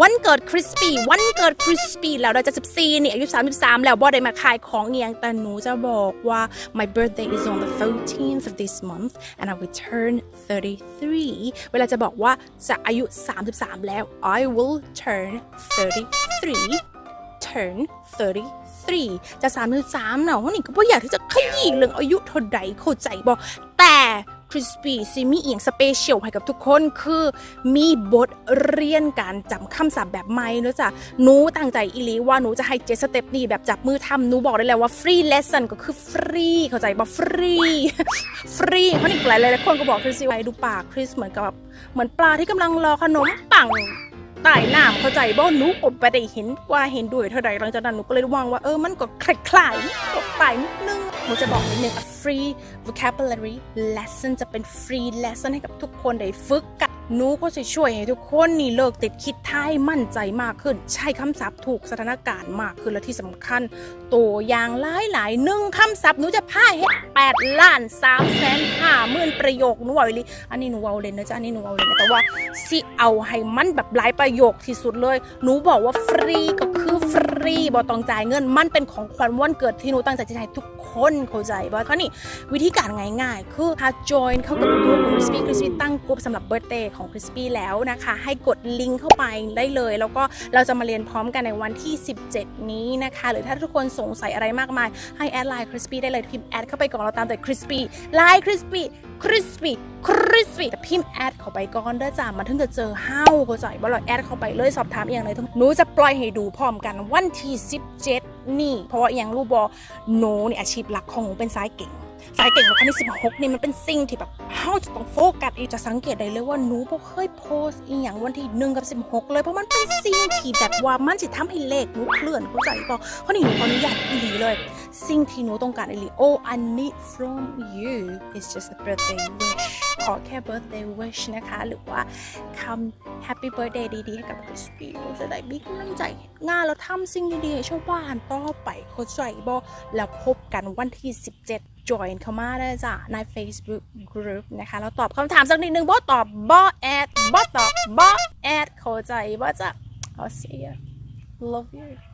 วันเกิดคริสปี้วันเกิดคริสปี้แล้วเราจะ 14 นี่อายุ 33 แล้วบ่ได้มาขายของเอียงแต่หนูจะบอกว่า my birthday is on the 14th of this month and I will turn 33 เวลาจะบอกว่าจะอายุ 33 แล้ว I will turn 33 turn 33 จะ 33เนาะนี่ก็บ่อยากที่จะขยี้เรื่องอายุเท่าใดเข้าใจบ่แต่ คริสปี้ซีมีเอียงสเปเชียลให้กับทุกคนคือมีบทเรียนการจำคำศัพท์แบบใหม่เนอะจ๊ะหนูตั้งใจอีลีว่าหนูจะให้เจสเต็ปนี่แบบจับมือทำหนูบอกได้เลยว่าฟรีเลสันก็คือฟรีเข้าใจปะฟรีฟรีเพราะนี่หลายหลายคนก็บอกคริสซี่ว่าดูปากคริสเหมือนกับแบบเหมือนปลาที่กำลังรอขนมปัง ใต้น้ำเข้าใจบ่หนูอดไปได้เห็นว่าเห็นด้วยเท่าใดหลังจากนั้นหนูก็เลยวางว่าเออมันก็คล้ายๆตกไปนิดนึงหนูจะบอกนิดนึง a free vocabulary lesson จะเป็น free lesson ให้กับทุกคนได้ฝึกกัน หนูก็จะช่วยให้ทุกคนนี่เลิกติดคิดท้ายมั่นใจมากขึ้น ใช้คำศัพท์ถูกสถานการณ์มากขึ้นและที่สำคัญ ตัวอย่างหลายหลายหนึ่งคำศัพท์หนูจะพาเฮ็ดแปดล้านสามแสนห้าหมื่นประโยคหนูเอาเลยอันนี้หนูเอาเลยนะจ๊ะอันนี้หนูเอาเลยนะแต่ว่าสิเอาให้มันแบบหลายประโยคที่สุดเลย หนูบอกว่าฟรีก็คือฟรีบ่ต้องจ่ายเงินมันเป็นของขวัญวันเกิดที่หนูตั้งใจจะให้ทุกคนเข้าใจบ่คราวนี้วิธีการง่ายๆ คือถ้า join เข้ากับกลุ่มของ Crispy Crispy ตั้งกลุ่มสำหรับ birthday ของ Crispy แล้วนะคะ ให้กดลิงก์เข้าไปได้เลย แล้วก็เราจะมาเรียนพร้อมกันในวันที่ 17 นี้นะคะ หรือถ้าทุกคนสงสัยอะไรมากมาย ให้แอดไลน์ Crispy ได้เลยพิมพ์แอดเข้าไปก่อนเราตามแต่ Crispy ไลน์ Crispy Crispy Crispy แต่พิมพ์แอดเข้าไปก่อนเด้อจ้ามันถึงจะเจอเฮ้าเข้าใจบ่เราแอดเข้าไปเลยสอบถามอย่างไรทั้งหนูจะปล่อยให้ดูพร้อมกันวันที่ 17 นี่ เพราะว่าอย่างรู้บอหนูนี่อาชีพหลักของหนูเป็นสายเก่ง สายเก่งแล้วคันที่16นี่มันเป็นสิ่งที่แบบเฮาจะต้องโฟกัสอีกจะสังเกตได้เลยว่าหนูบ่เคยโพสต์อีหยังวันที่หนึ่งกับสิบหกเลยเพราะมันเป็นสิ่งที่แบบว่ามันจะทำให้เลขหนูเคลื่อนเข้าใจป่ะเพราะนี่หนูขออนุญาตอีหลีเลย สิ่งที่หนูต้องการอีหลี all I need from you is just a birthday wish ขอแค่ birthday wish นะคะ หรือว่าคำ happy birthday ดีๆ ให้กับ Crispy หนูจะได้มีกำลังใจงานแล้วทำสิ่งดีๆให้ชาวบ้านต่อไปเข้าใจบ่แล้วพบกันวันที่ 17 join เข้ามาได้จ้ะใน Facebook group นะคะแล้วตอบคำถามสักนิดนึงบ่ตอบบ่แอดบ่ตอบบ่แอดเข้าใจบ่จ้ะ I'll see you love you